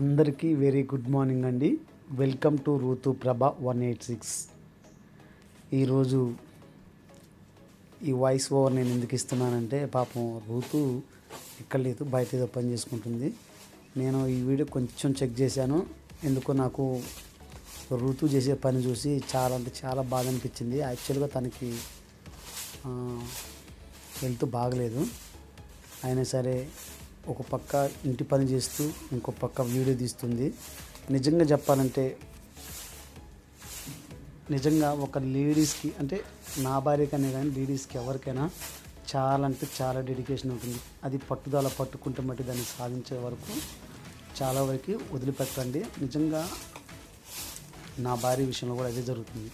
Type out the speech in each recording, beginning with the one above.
అందరికీ very good morning అండి. Welcome to Rutu Prabha one eight six. ఈరోజు ఈ వాయిస్ ఓవర్ నేను ఎందుకు ఇస్తున్నానంటే పాపం ఋతు ఇక్కడ లేదు బయట ఏదో పని చేసుకుంటుంది. నేను ఈ వీడియో కొంచెం చెక్ చేశాను. ఎందుకో నాకు ఋతు చేసే పని చూసి చాలా అంటే చాలా బాధ అనిపించింది. యాక్చువల్గా తనకి హెల్త్ బాగలేదు. అయినా సరే ఒక పక్క ఇంటి పని చేస్తూ ఇంకో పక్క వీడియో తీస్తుంది. నిజంగా చెప్పాలంటే నిజంగా ఒక లేడీస్కి అంటే నా భార్యకనే కానీ లేడీస్కి ఎవరికైనా చాలా అంటే చాలా డెడికేషన్ ఉంటుంది. అది పట్టుదల పట్టుకుంటే మట్టి దాన్ని సాధించే వరకు చాలా వరకు వదిలిపెట్టండి. నిజంగా నా భార్య విషయంలో కూడా అదే జరుగుతుంది.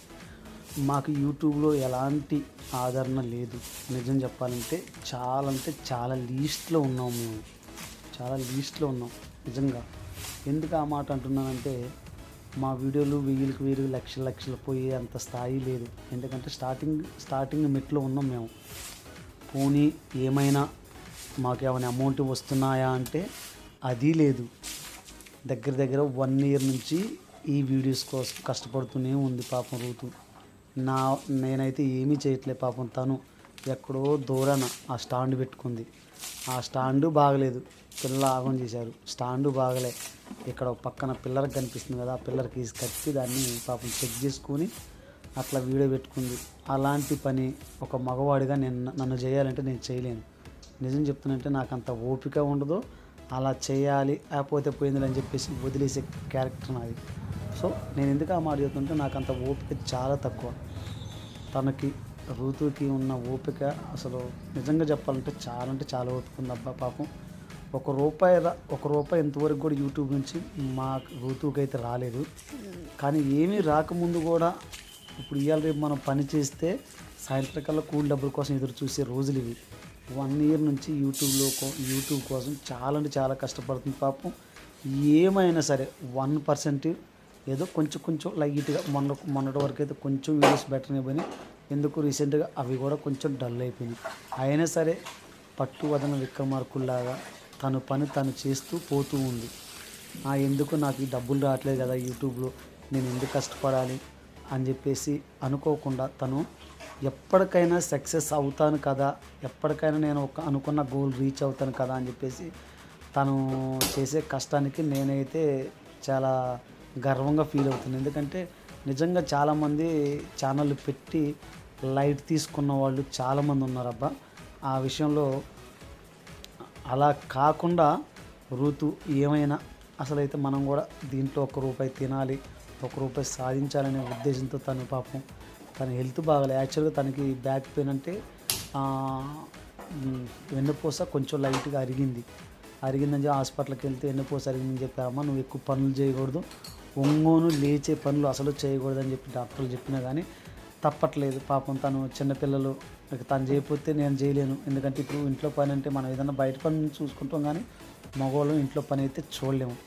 మాకు యూట్యూబ్లో ఎలాంటి ఆదరణ లేదు. నిజం చెప్పాలంటే చాలా అంటే చాలా లీస్ట్లో ఉన్నాము మేము. చాలా లీస్ట్లో ఉన్నాం నిజంగా. ఎందుకు ఆ మాట అంటున్నానంటే మా వీడియోలు వెయ్యిలకు వెయ్యి లక్షల లక్షలు పోయే అంత స్థాయి లేదు. ఎందుకంటే స్టార్టింగ్ స్టార్టింగ్ మెట్లో ఉన్నాం మేము. పోనీ ఏమైనా మాకు ఏమైనా అమౌంట్ వస్తున్నాయా అంటే అది లేదు. దగ్గర దగ్గర వన్ ఇయర్ నుంచి ఈ వీడియోస్ కోసం కష్టపడుతూనే ఉంది పాపం రూతు. నా నేనైతే ఏమీ చేయట్లేదు పాపం తను. ఎక్కడో దూరాన ఆ స్టాండ్ పెట్టుకుంది. ఆ స్టాండు బాగలేదు. పిల్ల ఆగం చేశారు. స్టాండు బాగలే. ఇక్కడ పక్కన పిల్లర్కి కనిపిస్తుంది కదా ఆ పిల్లర్కి కట్టి దాన్ని పాపం చెక్ చేసుకొని అట్లా వీడియో పెట్టుకుంది. అలాంటి పని ఒక మగవాడిగా నేను నన్ను చేయాలంటే నేను చేయలేను. నిజం చెప్తున్నంటే నాకు అంత ఓపిక ఉండదు. అలా చేయాలి లేకపోతే పోయింది అని చెప్పేసి వదిలేసే క్యారెక్టర్ నాది. సో నేను ఎందుకు ఆ మాట చెప్తుంటే నాకు అంత ఓపిక చాలా తక్కువ. తనకి ఋతువుకి ఉన్న ఓపిక అసలు నిజంగా చెప్పాలంటే చాలా అంటే చాలా ఓపిక ఉంది అబ్బా పాపం. ఒక రూపాయి ఒక రూపాయి ఇంతవరకు కూడా యూట్యూబ్ నుంచి మా ఋతువుకి అయితే రాలేదు. కానీ ఏమీ రాకముందు కూడా ఇప్పుడు ఇవాళ రేపు మనం పని చేస్తే సాయంత్రం కల్లా కూల్ డబ్బుల కోసం ఎదురు చూసే రోజులు ఇవి. వన్ ఇయర్ నుంచి యూట్యూబ్లో యూట్యూబ్ కోసం చాలా అంటే చాలా కష్టపడుతుంది పాపం. ఏమైనా సరే వన్ పర్సెంట్ ఏదో కొంచెం కొంచెం లైట్గా మొన్న మొన్నటి వరకు అయితే కొంచెం వీడియోస్ బెటర్ అయిపోయినాయి ఎందుకు రీసెంట్గా అవి కూడా కొంచెం డల్ అయిపోయినాయి. అయినా సరే పట్టు వదన విక్రమార్కుల్లాగా తను పని తను చేస్తూ పోతూ ఉంది. ఎందుకు నాకు ఈ డబ్బులు రావట్లేదు కదా యూట్యూబ్లో నేను ఎందుకు కష్టపడాలి అని చెప్పేసి అనుకోకుండా తను ఎప్పటికైనా సక్సెస్ అవుతాను కదా ఎప్పటికైనా నేను ఒక అనుకున్న గోల్ రీచ్ అవుతాను కదా అని చెప్పేసి తను చేసే కష్టానికి నేనైతే చాలా గర్వంగా ఫీల్ అవుతుంది. ఎందుకంటే నిజంగా చాలామంది ఛానళ్ళు పెట్టి లైట్ తీసుకున్న వాళ్ళు చాలామంది ఉన్నారు అబ్బా ఆ విషయంలో అలా కాకుండా ఋతు ఏమైనా అసలైతే మనం కూడా దీంట్లో ఒక రూపాయి తినాలి ఒక రూపాయి సాధించాలనే ఉద్దేశంతో తను పాపం తన హెల్త్ బాగాలే. యాక్చువల్గా తనకి బ్యాక్ పెయిన్ అంటే ఆ, వెన్నుపూస కొంచెం లైట్గా అరిగింది. అరిగిందని చెప్పి హాస్పిటల్కి వెళ్తే వెన్నుపూస అరిగిందని చెప్పారమ్మా నువ్వు ఎక్కువ పనులు చేయకూడదు. ఒంగోను లేచే పనులు అసలు చేయకూడదని చెప్పి డాక్టర్లు చెప్పినా కానీ తప్పట్లేదు. పాపం తను చిన్నపిల్లలు. ఇక తను చేయకపోతే నేను చేయలేను. ఎందుకంటే ఇప్పుడు ఇంట్లో పని అంటే మనం ఏదైనా బయట పని చూసుకుంటాం కానీ మగవాళ్ళం ఇంట్లో పని అయితే చూడలేము.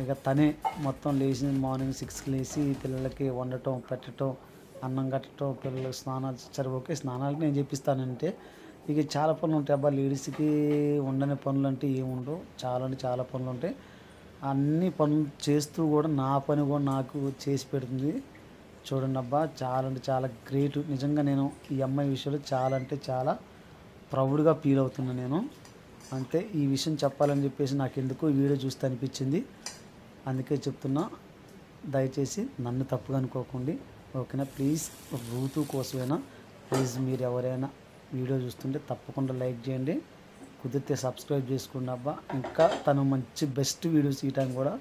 ఇక తనే మొత్తం లేచి మార్నింగ్ సిక్స్కి లేచి పిల్లలకి వండటం పెట్టడం అన్నం కట్టడం పిల్లలకి స్నానాలు సరే స్నానాలకి నేను చెప్పిస్తానంటే ఇక చాలా పనులు ఉంటాయి. అబ్బా లేడీస్కి ఉండని పనులు అంటే ఏముండవు. చాలా అంటే చాలా పనులు ఉంటాయి. అన్ని పనులు చేస్తూ కూడా నా పని కూడా నాకు చేసి పెడుతుంది. చూడండి అబ్బా చాలా అంటే చాలా గ్రేట్ నిజంగా నేను ఈ అమ్మాయి విషయంలో చాలా అంటే చాలా ప్రౌడ్గా ఫీల్ అవుతున్నాను నేను. అంతే ఈ విషయం చెప్పాలని చెప్పేసి నాకు ఎందుకు ఈ వీడియో చూస్తే అనిపించింది. అందుకే చెప్తున్నా దయచేసి నన్ను తప్పుగా అనుకోకండి. ఓకేనా? ప్లీజ్ రూతు కోసమైనా? ప్లీజ్ మీరు ఎవరైనా వీడియో చూస్తుంటే తప్పకుండా లైక్ చేయండి. కుదిరితే సబ్స్క్రైబ్ చేసుకోండి అబ్బా. ఇంకా తను మంచి బెస్ట్ వీడియోస్ ఇవ్వడానికి కూడా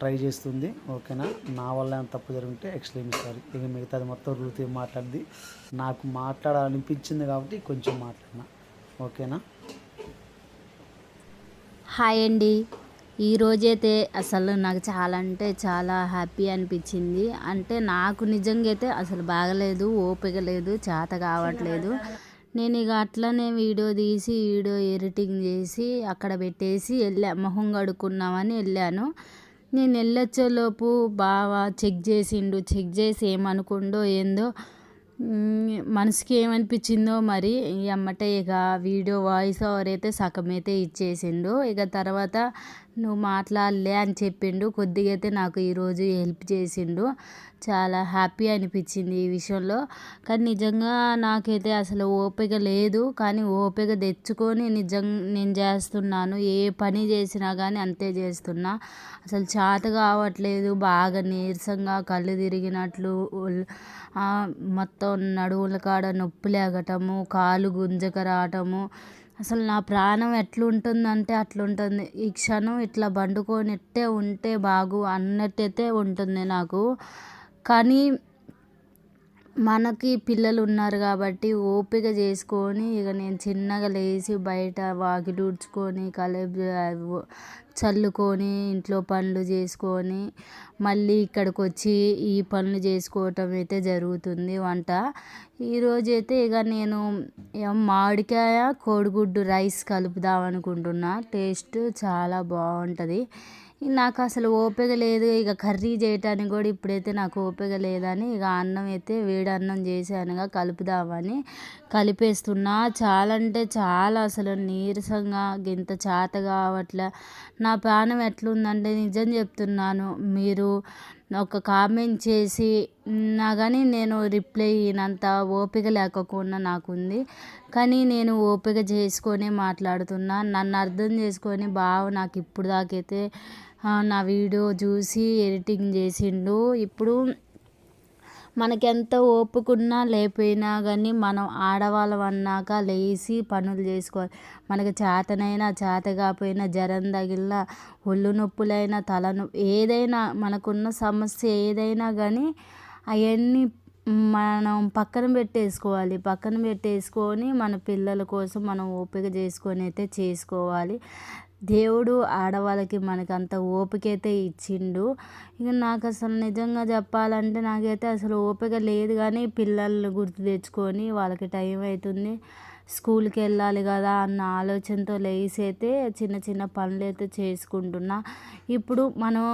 ట్రై చేస్తుంది. ఓకేనా? నా వల్ల ఏమైనా తప్పు జరిగితే ఎక్స్ప్లెయిన్ సారీ ఇక మిగతాది మొత్తం ఋతు మాట్లాడింది నాకు మాట్లాడాలనిపించింది కాబట్టి కొంచెం మాట్లాడినా. ఓకేనా? హాయ్ అండి. ఈరోజైతే అసలు నాకు చాలా అంటే చాలా హ్యాపీ అనిపించింది. అంటే నాకు నిజంగా అయితే అసలు బాగలేదు ఓపిక లేదు చేత కావట్లేదు. నేను ఇక అట్లనే వీడియో తీసి వీడియో ఎడిటింగ్ చేసి అక్కడ పెట్టేసి వెళ్ళా మొహం కడుక్కున్నామని వెళ్ళాను నేను వెళ్ళొచ్చేలోపు బాగా చెక్ చేసిండు. చెక్ చేసి ఏమనుకుండో ఏందో మనసుకి ఏమనిపించిందో మరి ఈ అమ్మటే ఇక వీడియో వాయిస్ ఓవర్ అయితే సగం అయితే ఇచ్చేసిండు. ఇక తర్వాత నువ్వు మాట్లాడలే అని చెప్పిండు. కొద్దిగా అయితే నాకు ఈరోజు హెల్ప్ చేసిండు. చాలా హ్యాపీ అనిపించింది ఈ విషయంలో. కానీ నిజంగా నాకైతే అసలు ఓపిక లేదు. కానీ ఓపిక తెచ్చుకొని నిజం నేను చేస్తున్నాను. ఏ పని చేసినా కానీ అంతే చేస్తున్నా. అసలు చేత కావట్లేదు. బాగా నీరసంగా కళ్ళు తిరిగినట్లు మొత్తం నడువుల కాడ నొప్పి లేగటము కాలు గుంజక రావటము అసలు నా ప్రాణం ఎట్లుంటుందంటే అట్లుంటుంది. ఈ క్షణం ఇట్లా బండుకొని ఇట్టే ఉంటే బాగు అన్నట్టయితే ఉంటుంది నాకు. కానీ మనకి పిల్లలు ఉన్నారు కాబట్టి ఓపిక చేసుకొని ఇక నేను చిన్నగా లేచి బయట వాకిలి ఊడ్చుకొని కలేబ్ చల్లుకొని ఇంట్లో పనులు చేసుకొని మళ్ళీ ఇక్కడికి వచ్చి ఈ పనులు చేసుకోవటం అయితే జరుగుతుంది వంట. ఈరోజు అయితే ఇక నేను మామిడికాయ కోడిగుడ్డు రైస్ కలుపుదాం అనుకుంటున్నా. టేస్ట్ చాలా బాగుంటుంది. నాకు అసలు ఓపిక లేదు. ఇక కర్రీ చేయటానికి కూడా ఇప్పుడైతే నాకు ఓపిక లేదని ఇక అన్నం అయితే వేడి అన్నం చేశానుగా కలుపుదామని కలిపేస్తున్నా. చాలా అంటే చాలా అసలు నీరసంగా ఇంత చేత కావట్లే. నా ప్రాణం ఎట్లుందంటే నిజం చెప్తున్నాను. మీరు ఒక కామెంట్ చేసి నా కానీ నేను రిప్లై అయినంత ఓపిక లేకపోకుండా నాకుంది. కానీ నేను ఓపిక చేసుకొని మాట్లాడుతున్నా. నన్ను అర్థం చేసుకొని బావ నాకు ఇప్పుడు దాకైతే నా వీడియో చూసి ఎడిటింగ్ చేసిండు. ఇప్పుడు మనకెంత ఓపుకున్నా లేకపోయినా కానీ మనం ఆడవాళ్ళం అన్నాక లేచి పనులు చేసుకోవాలి. మనకి చేతనైనా చేత కాకపోయినా జ్వరం తగిలినా ఒళ్ళు నొప్పులైనా తలనొప్పి ఏదైనా మనకున్న సమస్య ఏదైనా కానీ అవన్నీ మనం పక్కన పెట్టేసుకోవాలి. పక్కన పెట్టేసుకొని మన పిల్లల కోసం మనం ఓపిక చేసుకొని అయితే చేసుకోవాలి. దేవుడు ఆడవాళ్ళకి మనకంత అంత ఓపిక అయితే ఇచ్చిండు. ఇక నాకు అసలు నిజంగా చెప్పాలంటే నాకైతే అసలు ఓపిక లేదు కానీ పిల్లల్ని గుర్తు తెచ్చుకొని వాళ్ళకి టైం అవుతుంది. స్కూల్కి వెళ్ళాలి కదా అన్న ఆలోచనతో లేచి అయితే చిన్న చిన్న పనులు అయితే చేసుకుంటున్నా. ఇప్పుడు మనం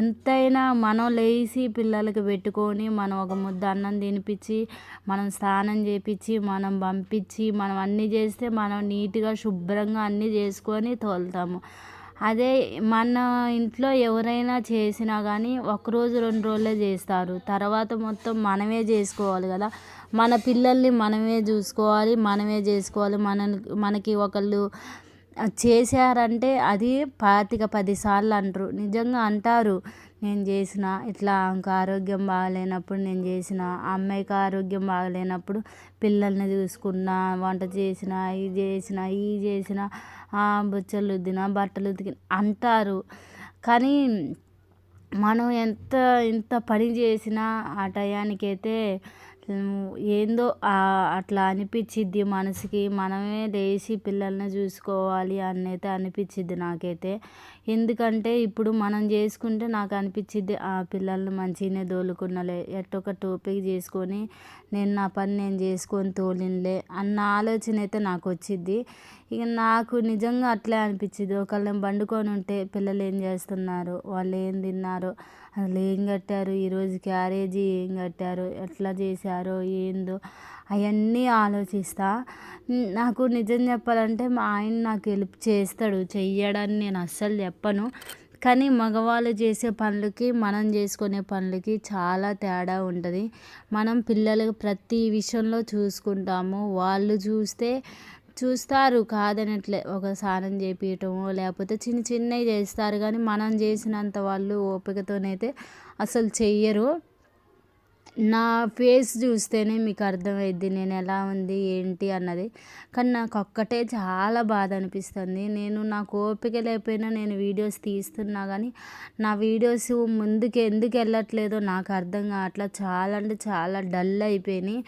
ఎంతైనా మనం లేచి పిల్లలకి పెట్టుకొని మనం ఒక ముద్ద అన్నం తినిపించి మనం స్నానం చేపించి మనం పంపించి మనం అన్నీ చేస్తే మనం నీట్గా శుభ్రంగా అన్నీ చేసుకొని తోలుతాము. అదే మన ఇంట్లో ఎవరైనా చేసినా కానీ ఒకరోజు రెండు రోజులే చేస్తారు. తర్వాత మొత్తం మనమే చేసుకోవాలి కదా. మన పిల్లల్ని మనమే చూసుకోవాలి మనమే చేసుకోవాలి. మన మనకి ఒకళ్ళు చేశారంటే అది పాతిక పది సార్లు అంటారు. నిజంగా అంటారు. నేను చేసిన ఇట్లా ఆమెకు ఆరోగ్యం బాగాలేనప్పుడు నేను చేసిన ఆ అమ్మాయికి ఆరోగ్యం బాగాలేనప్పుడు పిల్లల్ని చూసుకున్నా వంట చేసిన ఇది చేసిన ఇది చేసిన బుచ్చలు ఉద్దిన బట్టలు ఉతికిన అంటారు. కానీ మనం ఎంత ఎంత పని చేసినా ఆ టయానికైతే ఏందో అట్లా అనిపించిద్ది మనసుకి. మనమే లేచి పిల్లల్ని చూసుకోవాలి అని అయితే అనిపించిద్ది నాకైతే. ఎందుకంటే ఇప్పుడు మనం చేసుకుంటే నాకు అనిపించిద్ది ఆ పిల్లల్ని మంచిగానే దోలుకున్నలే ఎట్టొక టోపిక్ చేసుకొని నేను నా పని నేను చేసుకొని తోలినలే అన్న ఆలోచన అయితే నాకు వచ్చిద్ది. ఇక నాకు నిజంగా అట్లే అనిపించింది ఒకళ్ళని బండుకొని ఉంటే పిల్లలు ఏం చేస్తున్నారు? వాళ్ళు ఏం తిన్నారు? అసలు ఏం కట్టారు? ఈరోజు క్యారేజీ ఏం కట్టారు? ఎట్లా చేశారో? ఏందో? అవన్నీ ఆలోచిస్తా. నాకు నిజం చెప్పాలంటే మా ఆయన నాకు హెల్ప్ చేస్తాడు. చెయ్యడని నేను అస్సలు చెప్పను. కానీ మగవాళ్ళు చేసే పనులకి మనం చేసుకునే పనులకి చాలా తేడా ఉంటుంది. మనం పిల్లలకు ప్రతి విషయంలో చూసుకుంటాము. వాళ్ళు చూస్తే చూస్తారు కాదనట్లే ఒక స్నానం చేపించటము లేకపోతే చిన్న చిన్నవి చేస్తారు. కానీ మనం చేసినంత వాళ్ళు ఓపికతోనైతే అసలు చెయ్యరు. నా ఫేస్ చూస్తేనే మీకు అర్థమైద్ది నేను ఎలా ఉంది ఏంటి అన్నది. కానీ నాకు ఒక్కటే చాలా బాధ అనిపిస్తుంది. నేను నాకు ఓపిక లేకపోయినా నేను వీడియోస్ తీస్తున్నా కానీ నా వీడియోస్ ముందుకు ఎందుకు వెళ్ళట్లేదో నాకు అర్థం కావట్లా చాలా అంటే చాలా డల్ అయిపోయినాయి.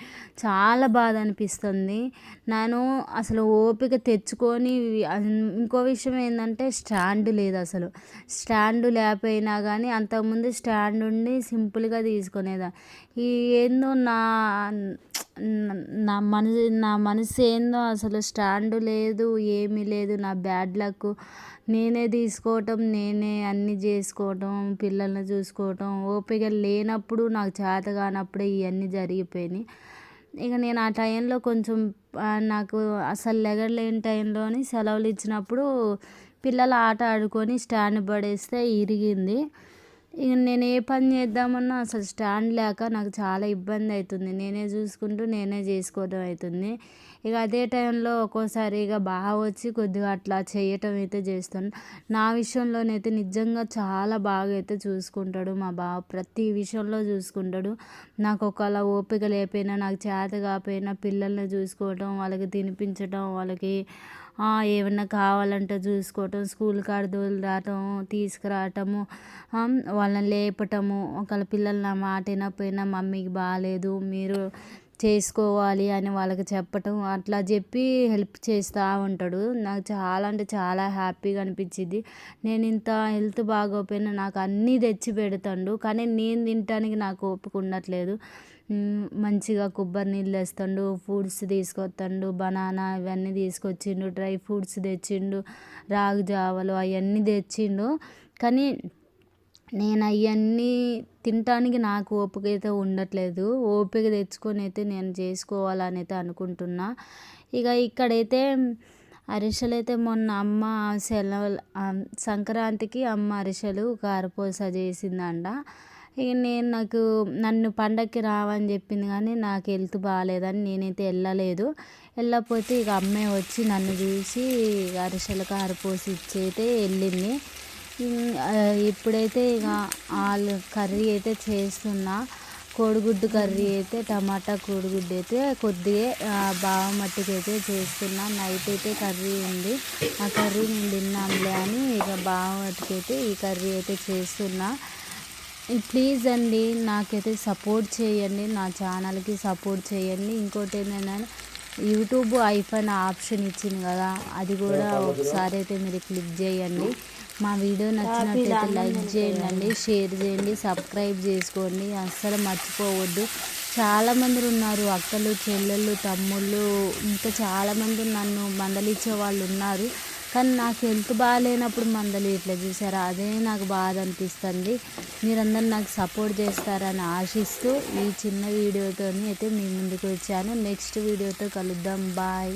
చాలా బాధ అనిపిస్తుంది. నేను అసలు ఓపిక తెచ్చుకొని ఇంకో విషయం ఏంటంటే స్టాండ్ లేదు అసలు. స్టాండ్ లేకపోయినా కానీ అంతకుముందు స్టాండ్ ఉండి సింపుల్గా తీసుకునేదా. ఈ ఏందో నా నా మనసు నా మనసు ఏందో అసలు స్టాండ్ లేదు ఏమీ లేదు. నా బ్యాడ్ లక్ నేనే తీసుకోవటం నేనే అన్నీ చేసుకోవటం పిల్లల్ని చూసుకోవటం. ఓపిక లేనప్పుడు నాకు చేత కానప్పుడే ఇవన్నీ జరిగిపోయినాయి. ఇక నేను ఆ టైంలో కొంచెం నాకు అసలు లెగలేని టైంలోని సెలవులు ఇచ్చినప్పుడు పిల్లలు ఆట ఆడుకొని స్టాండ్ పడేస్తే ఇరిగింది. ఇక నేను ఏ పని చేద్దామన్నా అసలు స్టాండ్ లేక నాకు చాలా ఇబ్బంది అవుతుంది. నేనే చూసుకుంటూ నేనే చేసుకోవడం అవుతుంది. ఇక అదే టైంలో ఒక్కోసారి ఇక బాగా వచ్చి కొద్దిగా అట్లా చేయటం అయితే చేస్తాను నా విషయంలోనైతే నిజంగా చాలా బాగా అయితే చూసుకుంటాడు మా బావ. ప్రతి విషయంలో చూసుకుంటాడు. నాకు ఒకవేళ ఓపిక లేకపోయినా నాకు చేత కాకపోయినా పిల్లల్ని చూసుకోవటం వాళ్ళకి తినిపించడం వాళ్ళకి ఏమన్నా కావాలంటే చూసుకోవటం స్కూల్ కాడ రావటం తీసుకురావటము వాళ్ళని లేపటము. ఒకళ్ళ పిల్లలు నా మాట వినకపోయినా మమ్మీకి బాగాలేదు మీరు చేసుకోవాలి అని వాళ్ళకి చెప్పటం అట్లా చెప్పి హెల్ప్ చేస్తూ ఉంటాడు. నాకు చాలా అంటే చాలా హ్యాపీగా అనిపించింది. నేను ఇంత హెల్త్ బాగోపోయినా నాకు అన్నీ తెచ్చి పెడతాడు కానీ నేను తినటానికి నాకు ఓపిక ఉండట్లేదు. మంచిగా కొబ్బరి నీళ్ళు వేస్తాడు ఫ్రూట్స్ తీసుకొస్తాడు బనానా ఇవన్నీ తీసుకొచ్చిండు డ్రై ఫ్రూట్స్ తెచ్చిండు రాగి జావలు అవన్నీ తెచ్చిండు. కానీ నేను అవన్నీ తినటానికి నాకు ఓపిక అయితే ఉండట్లేదు. ఓపిక తెచ్చుకొని అయితే నేను చేసుకోవాలని అయితే అనుకుంటున్నా. ఇక ఇక్కడైతే అరిసెలు అయితే మొన్న అమ్మ సెలవు సంక్రాంతికి అమ్మ అరిసెలు కారపూస చేసిందంట. ఇక నేను నాకు నన్ను పండక్కి రావని చెప్పింది కానీ నాకు హెల్త్ బాగాలేదని నేనైతే వెళ్ళలేదు. వెళ్ళకపోతే ఇక అమ్మే వచ్చి నన్ను చూసి అరిసెలు కారపూస ఇచ్చి అయితే వెళ్ళింది ఇప్పుడైతే ఇక ఆలు కర్రీ అయితే చేస్తున్నా. కోడిగుడ్డు కర్రీ అయితే టమాటా కోడిగుడ్డు అయితే కొద్దిగా ఆ, బాగా మట్టికి అయితే చేస్తున్నా. నైట్ అయితే కర్రీ ఉంది. ఆ కర్రీ నేను తిన్నాంలే అని ఇక బాగా మట్టికి అయితే ఈ కర్రీ అయితే చేస్తున్నా. ప్లీజ్ అండి నాకైతే సపోర్ట్ చేయండి నా ఛానల్కి సపోర్ట్ చేయండి. ఇంకోటి ఏంటంటే యూట్యూబ్ ఐఫోన్ ఆప్షన్ ఇచ్చింది కదా అది కూడా ఒకసారి అయితే మీరు క్లిక్ చేయండి. మా వీడియో నచ్చినట్లయితే లైక్ చేయండి షేర్ చేయండి సబ్స్క్రైబ్ చేసుకోండి. అస్సలు మర్చిపోవద్దు. చాలామంది ఉన్నారు అక్కలు చెల్లెళ్ళు తమ్ముళ్ళు ఇంకా చాలామంది నన్ను మందలిచ్చే వాళ్ళు ఉన్నారు. కానీ నాకు హెల్త్ బాగాలేనప్పుడు మందలు ఇట్లా చూసారా. అదే నాకు బాధ అనిపిస్తుంది. మీరందరూ నాకు సపోర్ట్ చేస్తారని ఆశిస్తూ ఈ చిన్న వీడియోతో అయితే మీ ముందుకు వచ్చాను. నెక్స్ట్ వీడియోతో కలుద్దాం. బాయ్.